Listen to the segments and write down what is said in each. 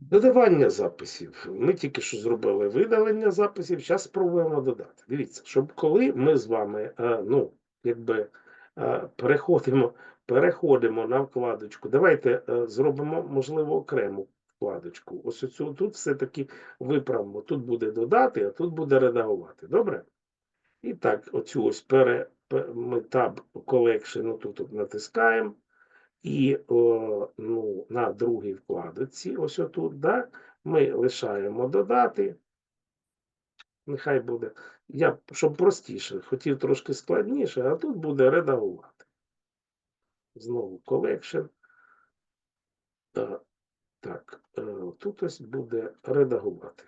Додавання записів. Ми тільки що зробили видалення записів, зараз спробуємо додати. Дивіться, щоб коли ми з вами, е, ну, якби е, переходимо, переходимо на вкладочку, давайте е, зробимо, можливо, окрему вкладочку. Ось оцю тут все-таки виправимо. Тут буде додати, а тут буде редагувати. Добре? І так, оцю ось пере, ми таб collection тут натискаємо. І о, ну, на другій вкладці, ось отут, да, ми лишаємо додати. Нехай буде. Я, щоб простіше, хотів трошки складніше, а тут буде редагувати. Знову. Е, Так, е, тут ось буде редагувати.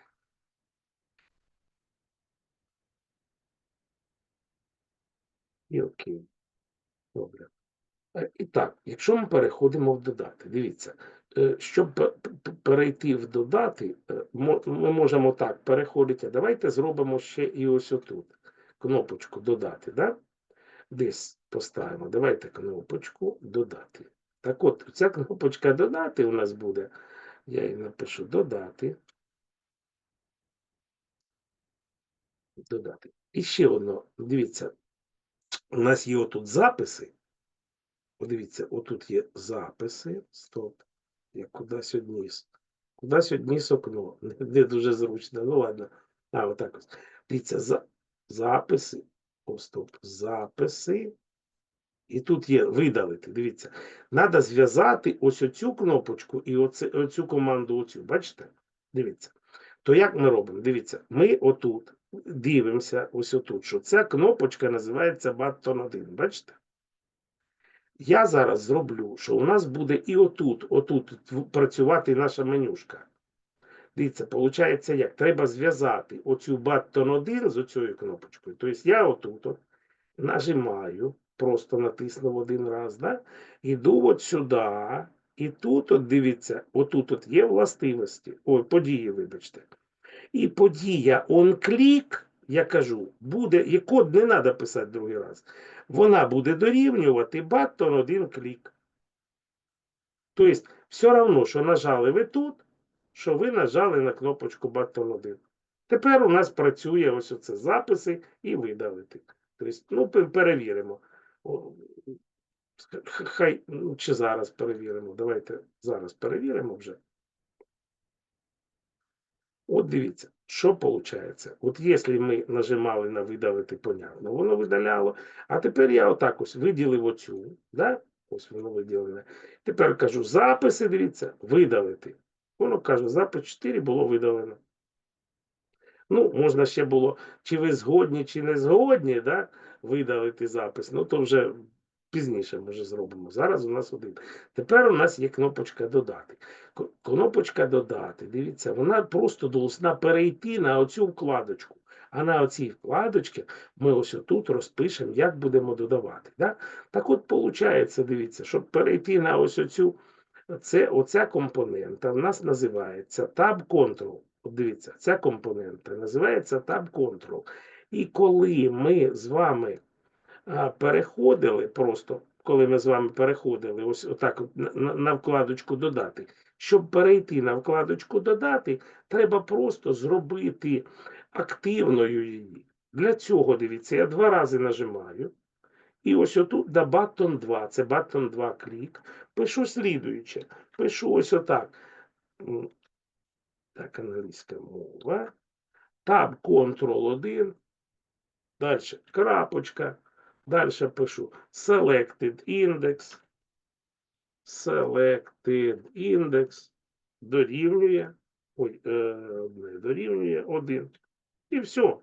І окей. Добре. Е, І так, якщо ми переходимо в додати, дивіться, е, щоб перейти в додати, е, ми можемо так переходити. Давайте зробимо ще і ось отут кнопочку додати. Да? Десь поставимо. Давайте кнопочку додати. Так от, ця кнопочка додати у нас буде. Я її напишу додати. Додати. І ще одно, дивіться, у нас є отут записи. Подивіться, отут є записи. Стоп. Я кудись одніс. Кудись одніс окно. Не дуже зручно. Ну ладно. А, отак ось. Дивіться, за, записи. О, стоп. Записи. І тут є видалити. Дивіться. Треба зв'язати ось оцю кнопочку і оце, оцю команду оцю. Бачите? Дивіться. То як ми робимо? Дивіться, ми отут дивимося, ось отут, що ця кнопочка називається Button 1. Бачите? Я зараз зроблю, що у нас буде і отут, отут працювати наша менюшка. Дивіться, виходить як? Треба зв'язати оцю баттон 1 з оцією кнопочкою. Тобто я отут от нажимаю, просто натиснув один раз, да? іду от сюди, і тут, от дивіться, отут от є властивості, ой, події, вибачте. І подія on-click, я кажу, буде, і код не треба писати другий раз вона буде дорівнювати баттон один клік. Тобто, все одно, що нажали ви тут, що ви нажали на кнопочку баттон 1. Тепер у нас працює ось оце записи і видалити. Тобто, ну, перевіримо. Хай, ну, чи зараз перевіримо. Давайте зараз перевіримо вже. От дивіться, що виходить? От якщо ми нажимали на видалити, понятно, воно видаляло. А тепер я отак ось виділив оцю, да? ось воно виділене. Тепер кажу записи, дивіться, видалити. Воно каже, запис 4 було видалено. Ну, можна ще було, чи ви згодні, чи не згодні, да? видалити запис. Ну, то вже пізніше може зробимо. Зараз у нас один. Тепер у нас є кнопочка додати. Кнопочка додати, дивіться, вона просто должна перейти на оцю вкладочку. А на оцій вкладочці ми ось отут розпишемо, як будемо додавати. Да? Так от, виходить, дивіться, щоб перейти на ось оцю, це, оця компонента в нас називається Tab Control. От дивіться, ця компонента називається Tab Control. І коли ми з вами переходили просто, коли ми з вами переходили, ось отак на, вкладочку додати. Щоб перейти на вкладочку додати, треба просто зробити активною її. Для цього, дивіться, я два рази нажимаю. І ось отут до button 2, це button 2 клік. Пишу слідуюче. Пишу ось отак. Так, англійська мова. Tab Ctrl 1. Далі крапочка. Далі пишу selected index. Selected index дорівнює. Ой, е, одне дорівнює 1. І все.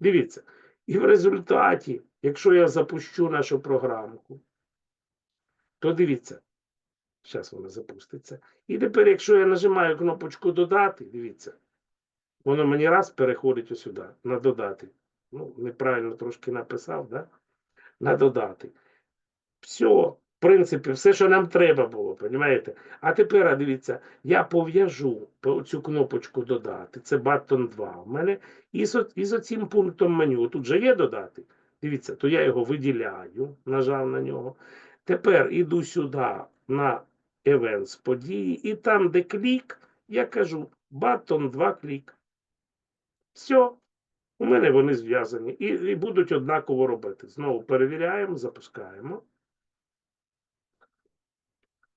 Дивіться. І в результаті, якщо я запущу нашу програмку, то дивіться. Зараз вона запуститься. І тепер, якщо я нажимаю кнопочку додати, дивіться, воно мені раз переходить сюди, на додати. Ну, неправильно трошки написав, да? На додати. Все, в принципі, все, що нам треба було, розумієте? А тепер, дивіться, я пов'яжу по- цю кнопочку додати. Це button 2 у мене. І з, і оцим пунктом меню. Тут же є додати. Дивіться, то я його виділяю, нажав на нього. Тепер іду сюди, на Events події, і там, де клік, я кажу button 2 клік. Все. У мене вони зв'язані і, і будуть однаково робити. Знову перевіряємо, запускаємо.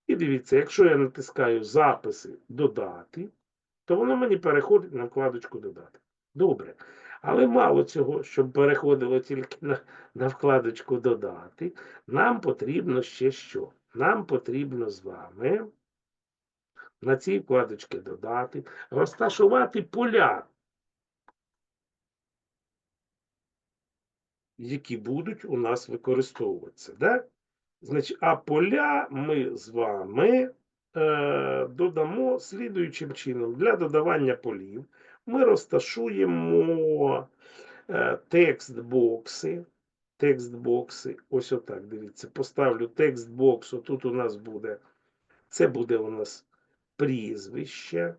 І дивіться, якщо я натискаю записи додати, то воно мені переходить на вкладочку додати. Добре. Але мало цього, щоб переходило тільки на, на вкладочку додати. Нам потрібно ще що? Нам потрібно з вами на цій вкладочці додати, розташувати поля, які будуть у нас використовуватися. Да? Значить, а поля ми з вами е, додамо слідуючим чином. Для додавання полів ми розташуємо е, текст-бокси. Текст-бокси, ось отак, дивіться, поставлю текст-бокс, отут у нас буде, це буде у нас прізвище.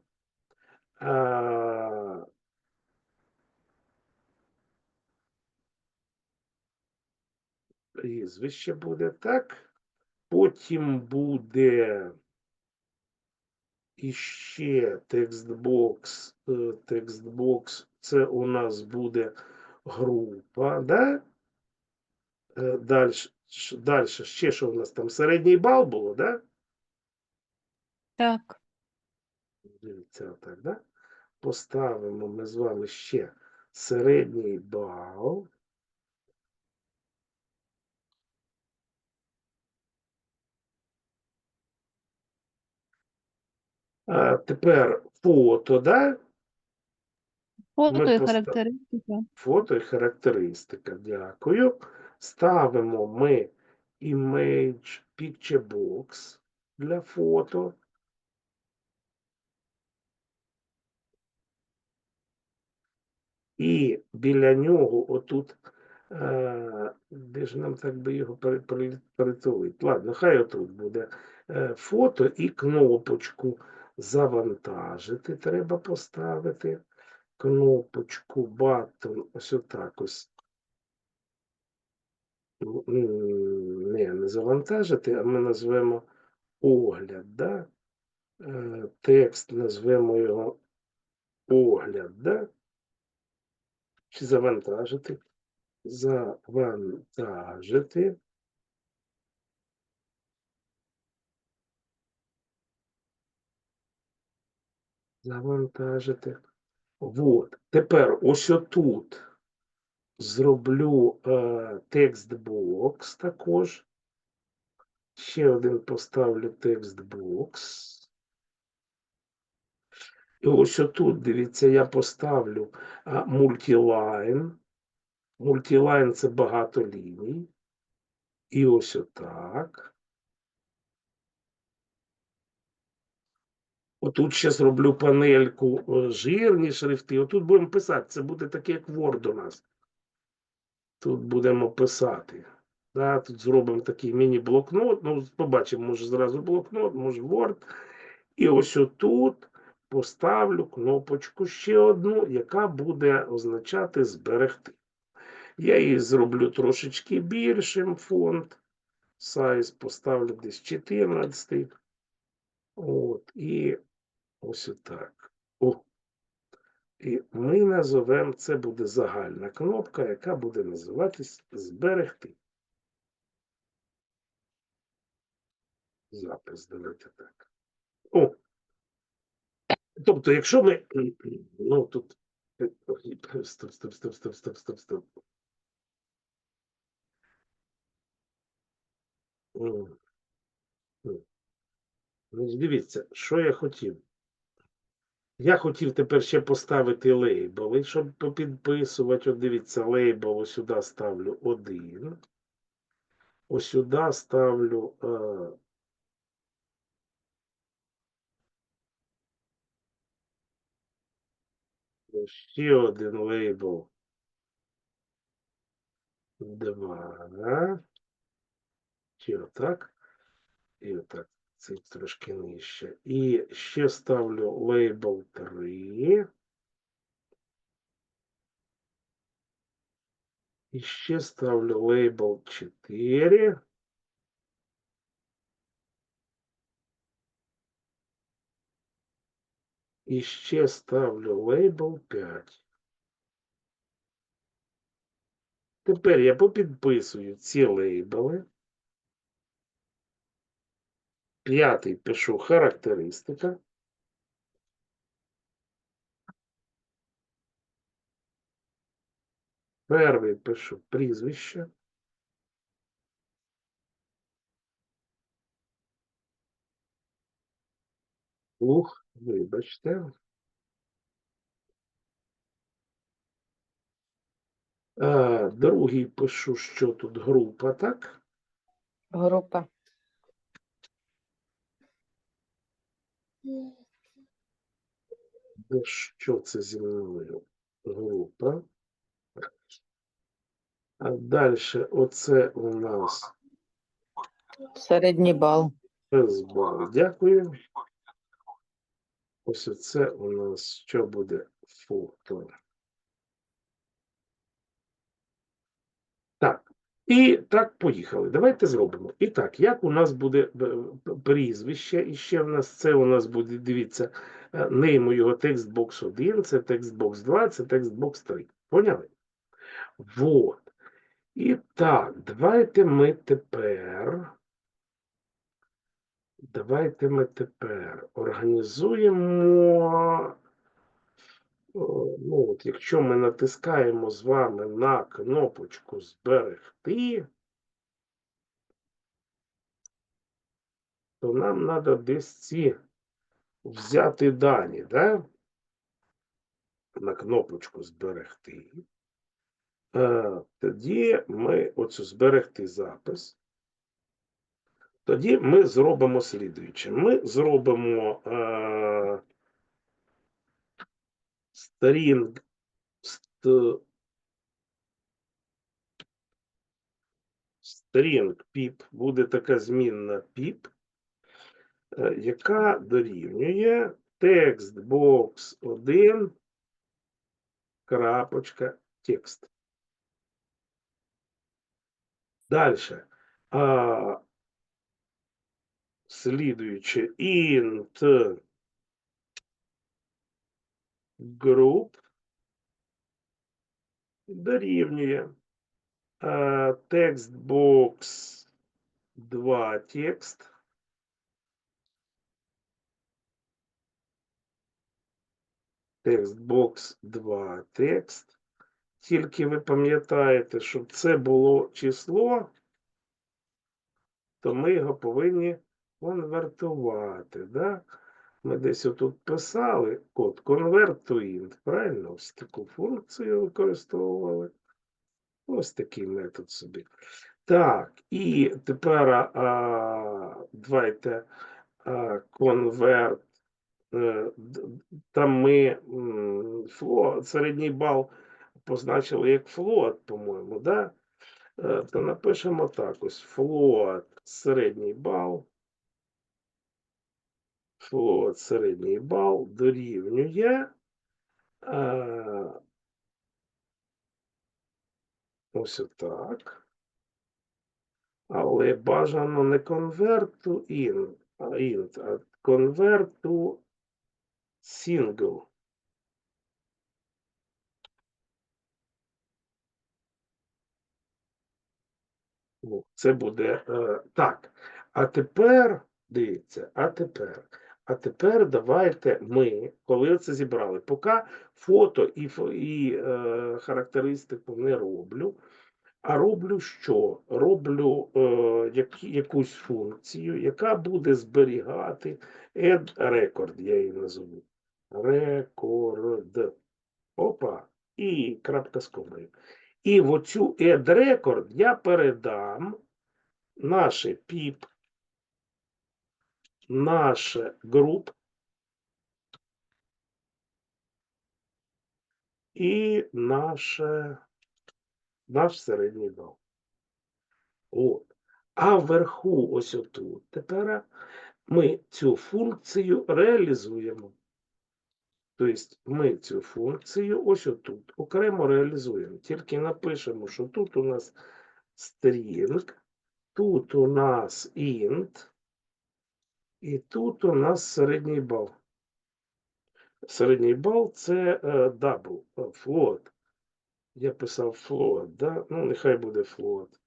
Прізвище буде так. Потім буде іще текстбокс. е, Текстбокс це у нас буде група, да? Далі, далі ще що у нас там середній бал було, да? Так. Дивіться, отак, да? Поставимо ми з вами ще середній бал. А тепер фото, да? Фото і характеристика. Фото і характеристика. Дякую. Ставимо ми image picture box для фото. І біля нього отут, е, де ж нам так би його пере- пере- перетворити? Ладно, хай отут буде е, фото і кнопочку завантажити треба поставити. Кнопочку button, ось отак ось. Не, не завантажити, а ми назвемо огляд, да? Е, Текст назвемо його огляд, да? Чи завантажити? Завантажити. Завантажити. Вот. Тепер ось отут зроблю е, текстбокс також. Ще один поставлю текстбокс. І ось отут, дивіться, я поставлю а, мультилайн. Мультилайн це багато ліній. І ось отак. Отут ще зроблю панельку е, жирні шрифти. Отут будемо писати. Це буде таке, як Word у нас. Тут будемо писати. Да, тут зробимо такий міні-блокнот. Ну, побачимо, може зразу блокнот, може Word. І ось отут поставлю кнопочку ще одну, яка буде означати зберегти. Я її зроблю трошечки більшим фонд. Сайз поставлю десь 14. От, і ось отак. О. І ми назовемо, це буде загальна кнопка, яка буде називатись зберегти. Запис, давайте так. О. Тобто, якщо ми. Ну, тут. Стоп, стоп, стоп, стоп, стоп, стоп, стоп. М. Дивіться, що я хотів. Я хотів тепер ще поставити лейбли, щоб попідписувати. От дивіться, лейбл ось сюди ставлю один. Ось сюди ставлю. Е, ще один лейбл. Два. Чи отак. І отак це трошки нижче. І ще ставлю лейбл 3. І ще ставлю лейбл 4. І ще ставлю лейбл 5. Тепер я попідписую ці лейбли. П'ятий пишу характеристика. Перший пишу прізвище. Ух, вибачте. Другий пишу, що тут група, так? Група. Що це зі мною? Група. А далі оце у нас Середній бал. СБА. Дякую. Ось оце у нас що буде фото. Так. І так, поїхали. Давайте зробимо. І так, як у нас буде е, прізвище, і ще в нас це у нас буде, дивіться, нейму його текстбокс 1, це текстбокс 2, це текстбокс 3. Поняли? Вот. І так, давайте ми тепер. Давайте ми тепер організуємо. О, Ну, от якщо ми натискаємо з вами на кнопочку зберегти, то нам треба десь ці взяти дані, да? На кнопочку зберегти. Е, Тоді ми оцю зберегти запис. Тоді ми зробимо слідуюче. Ми зробимо е, сторінг, ст, сторінг піп, буде така змінна піп, е, яка дорівнює текстбокс 1, крапочка, текст. Дальше. А, слідуюче int group дорівнює а, textbox 2 текст. Textbox 2 текст. Тільки ви пам'ятаєте, щоб це було число, то ми його повинні конвертувати. Да? Ми десь отут писали код convert to int, правильно? Ось таку функцію використовували. Ось такий метод собі. Так, і тепер а, давайте а, convert. е, Там ми м, середній бал позначили як float, по-моєму, да? Е, то напишемо так: ось float середній бал. Float середній бал дорівнює. е, Ось отак. Але бажано не to int, а int, а to single. Це буде е, так. А тепер, дивіться, а тепер. А тепер давайте ми, коли це зібрали, поки фото і, і е, характеристику не роблю, а роблю що? Роблю е, які, якусь функцію, яка буде зберігати add record, я її назову. Record. Опа. І крапка з комою. І в оцю add record я передам наше pip, наше груп і наше, наш середній бал. От. А вверху, ось отут, тепер ми цю функцію реалізуємо. Тобто ми цю функцію ось отут окремо реалізуємо. Тільки напишемо, що тут у нас string, тут у нас int, і тут у нас середній бал. Середній бал це е, дабл, е, флот. Я писав флот, да? ну нехай буде флот.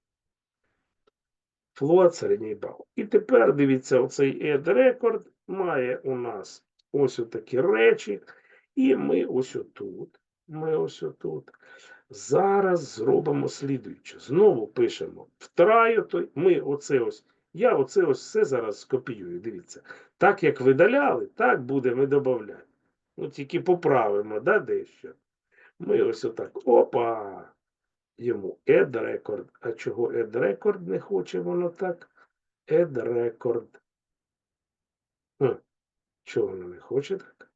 Флот середній бал. І тепер дивіться, оцей Ed Record має у нас ось такі речі. І ми ось отут, ми ось отут. Зараз зробимо слідуюче. Знову пишемо втраю, ми оце ось, я оце ось все зараз скопіюю. Дивіться. Так як видаляли, так будемо додавати. Ну, тільки поправимо, да, дещо. Ми ось отак. Опа! Йому add record. А чого add record не хоче воно так? Add record. Чого воно не хоче так?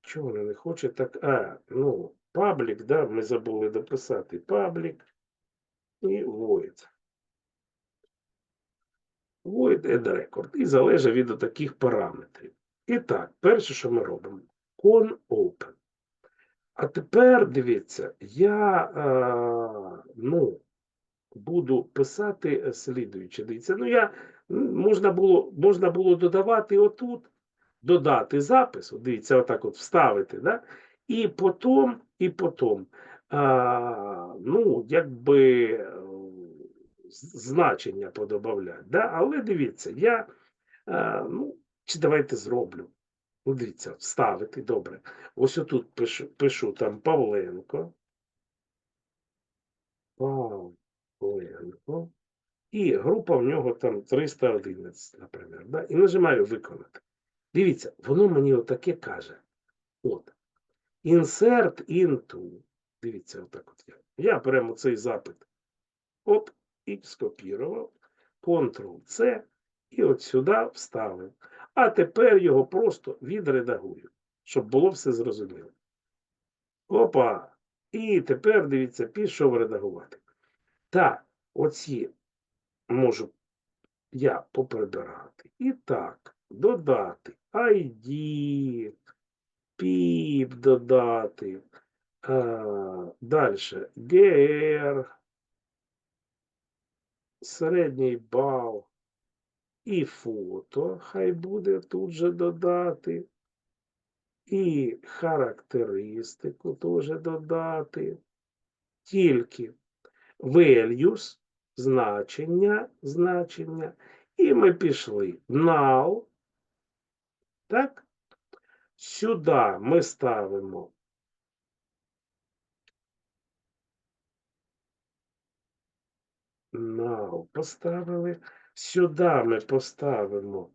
Чого воно не хоче так? А, ну, паблік, да, ми забули дописати паблік і void. Void add. І залежить від таких параметрів. І так, перше, що ми робимо, con open. А тепер дивіться, я е, ну, буду писати е, слідуюче. Дивіться, ну я можна було, можна було додавати отут, додати запис, дивіться, отак от вставити, да? і потім, і потім, а, ну, якби е, значення подобавляти. Да? Але дивіться, я, е, ну, чи давайте зроблю. Ну, дивіться, вставити, добре. Ось отут пишу, пишу там Павленко. Павленко. І група в нього там 311, наприклад. Да? І нажимаю виконати. Дивіться, воно мені отаке каже. От. Insert into. Дивіться, отак от я. Я прямо цей запит. Оп, і скопірував. Ctrl-C. І от сюди вставив. А тепер його просто відредагую, щоб було все зрозуміло. Опа. І тепер, дивіться, пішов редагувати. Так, оці можу я поприбирати. І так, додати ID, PIP додати. А, далі GR, середній бал і фото, хай буде тут же додати. І характеристику теж додати. Тільки values, значення, значення. І ми пішли null. Так? Сюди ми ставимо null поставили. Сюди ми поставимо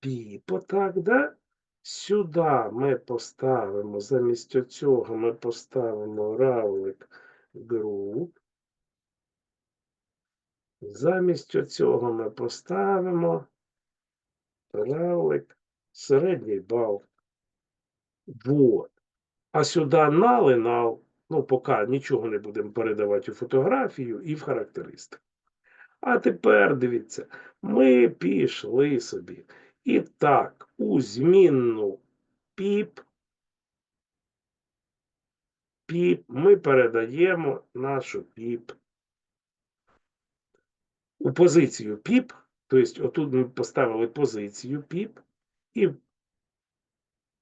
піпо, так, да? Сюди ми поставимо, замість цього ми поставимо равлик груп. Замість цього ми поставимо равлик середній бал. Вот. А сюди нал і нал. Ну, поки нічого не будемо передавати у фотографію і в характеристику. А тепер дивіться, ми пішли собі. І так, у змінну піп, піп ми передаємо нашу піп у позицію піп, тобто отут ми поставили позицію піп, і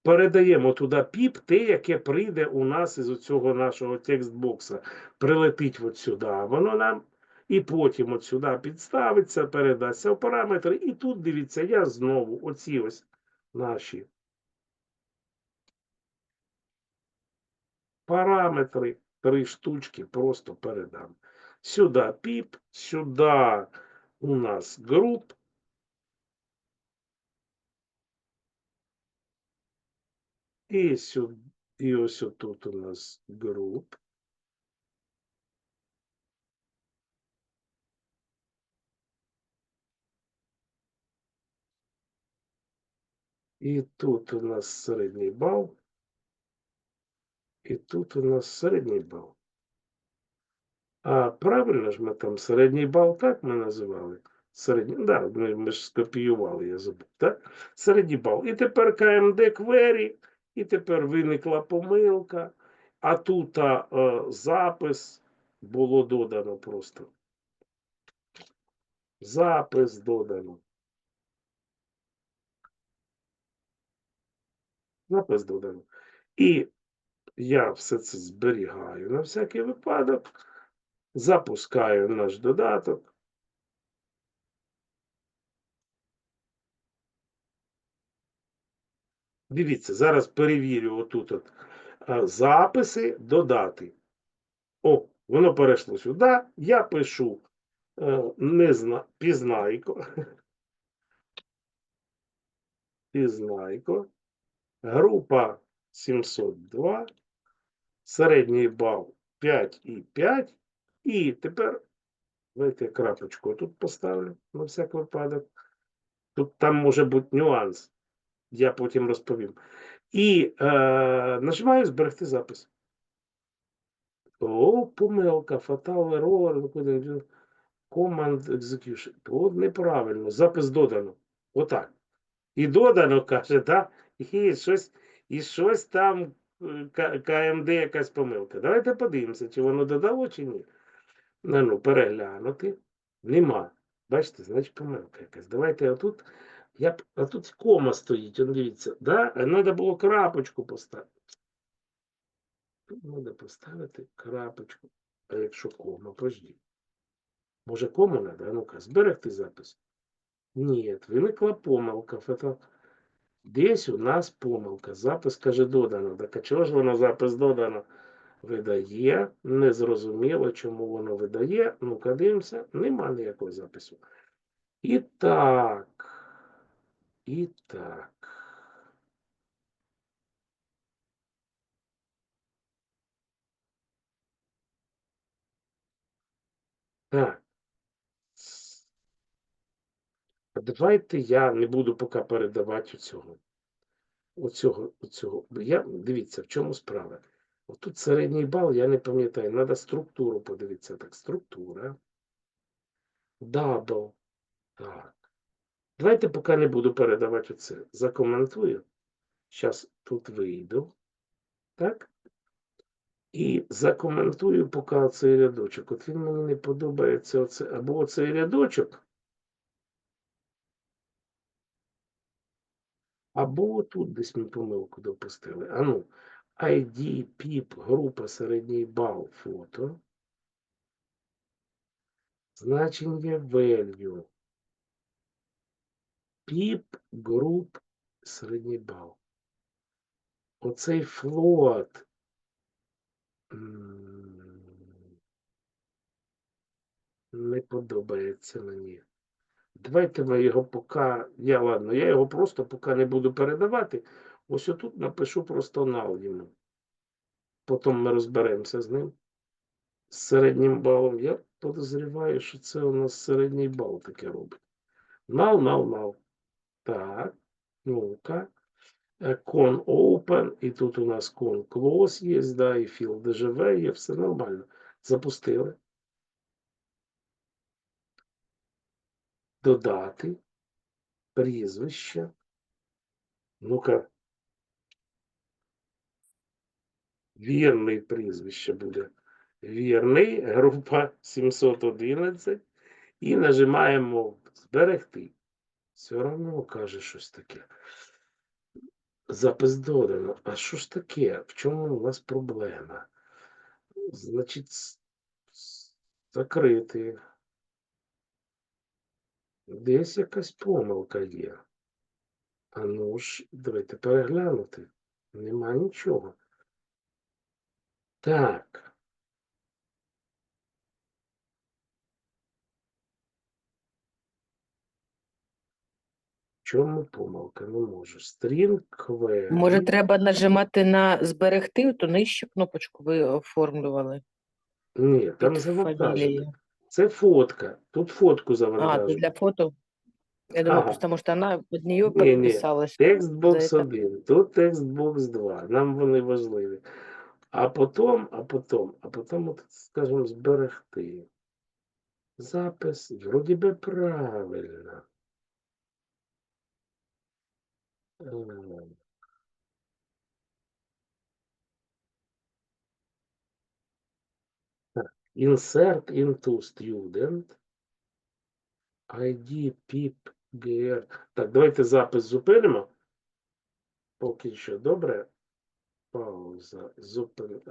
передаємо туди піп, те, яке прийде у нас із цього нашого текстбокса. Прилетить от сюди, воно нам, і потім от сюди підставиться, передасться в параметри. І тут, дивіться, я знову оці ось наші параметри, три штучки просто передам. Сюди піп, сюди у нас груп. І сюди, і ось тут у нас груп. І тут у нас середній бал. І тут у нас середній бал. А правильно ж ми там середній бал, так ми називали? Середній, да, ми, ми ж скопіювали, я забув, так? Середній бал. І тепер КМД query, і тепер виникла помилка, а тут а, е, запис було додано просто. Запис додано. Запис додано. І я все це зберігаю на всякий випадок. Запускаю наш додаток. Дивіться, зараз перевірю отут от, записи додати. О, воно перейшло сюди. Я пишу е, не зна... пізнайко. Пізнайко. Група 702. Середній бал 5,5. І тепер давайте крапочку тут поставлю на всяк випадок. Тут там може бути нюанс. Я потім розповім. І е, нажимаю зберегти запис. О, помилка, fatal error, command execution. От неправильно, запис додано. Отак. І додано, каже, так? І щось, і щось там е, КМД якась помилка. Давайте подивимося, чи воно додало, чи ні. Ну, ну, переглянути. Нема. Бачите, значить помилка якась. Давайте отут. Я, а тут кома стоїть, он дивіться. Да? Треба було крапочку поставити. Тут треба поставити крапочку. А якщо кома, подожди. Може, кому треба? А ну-ка, зберегти запис. Ні, виникла помилка. Фото... Десь у нас помилка. Запис каже додано. Так а чого ж воно запис додано? Видає. Незрозуміло, чому воно видає. Ну-ка, дивимося. Нема ніякого запису. І так. І так. Так. Давайте я не буду поки передавати оцього. Оцього, оцього. Я, дивіться, в чому справа. Отут середній бал, я не пам'ятаю, треба структуру подивитися. Так, структура. Дабл. Так. Давайте поки не буду передавати оце. Закоментую. Зараз тут вийду. Так? І закоментую поки оцей рядочок. От він мені не подобається оце. Або оцей рядочок. Або тут десь ми помилку допустили. А ну, ID, PIP, група середній бал, фото. Значення value. PIP, груп, середній бал. Оцей м, Не подобається мені. Давайте ми його поки. Я ладно, я його просто поки не буду передавати. Ось отут напишу просто нал йому. Потім ми розберемося з ним. З середнім балом. Я подозріваю, що це у нас середній бал таке робить. Нал, нал, нал. Так. Ну-ка. Е, Con open, і тут у нас con close є, да, і field DGV є, все нормально. Запустили. Додати. Прізвище. Ну-ка. Вірний прізвище буде. Вірний, група 711. І нажимаємо зберегти. Все одно каже щось таке. Запис додано. А що ж таке? В чому у нас проблема? Значить, закрити. Десь якась помилка є. А ну ж, давайте переглянути. Нема нічого. Так. Чому помилка? Не можу. Стрінг query. Може, треба нажимати на зберегти, то нижче кнопочку ви оформлювали. Ні, там під Це фотка. Тут фотку А, завантажено. то для фото. Я думаю, Ага. просто, может, она под нее Не-не, подписалась. Текстбокс. 1, тут текстбокс 2. Нам вони важливі. А потім, а потім, а потім, от, скажімо, зберегти. Запис, вроді би правильно. Е, так, Insert into student. ID, PIP, GR. Так, давайте запис зупинимо. поки що добре. Пауза. Зупин...